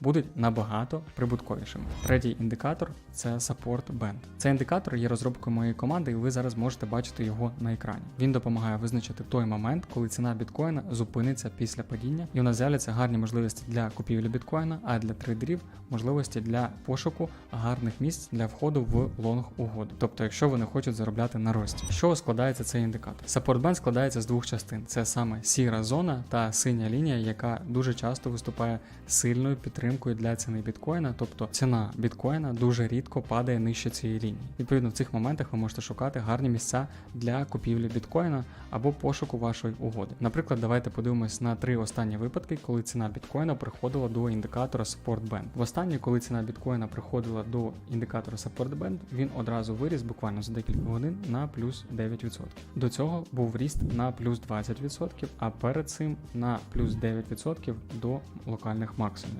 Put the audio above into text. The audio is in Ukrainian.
будуть набагато прибутковішими. Третій індикатор це Support Band. Цей індикатор є розробкою моєї команди, і ви зараз можете бачити його на екрані. Він допомагає визначити той момент, коли ціна біткоїна зупиниться після падіння, і у нас з'являться гарні можливості для купівлі біткоїна, а для трейдерів можливості для пошуку гарних місць для входу в лонг угоду. Тобто, якщо вони хочуть заробляти на рості. Чого складається цей індикатор? Support Band складається з двох частин: це саме сіра зона та синя лінія, яка дуже часто виступає сильною підтримкою для ціни біткоїна. Тобто ціна біткоїна дуже рідко падає нижче цієї лінії. Відповідно, в цих моментах ви можете шукати гарні місця для купівлі біткоїна або пошуку вашої угоди. Наприклад, давайте подивимось на три останні випадки, коли ціна біткоїна приходила до індикатора Support Band. В останній, коли ціна біткоїна приходила до індикатора Support Band, він одразу виріс буквально за декілька годин на плюс 9%. До цього був ріст на плюс 20%, а перед цим на плюс 9% до локальних максимумів.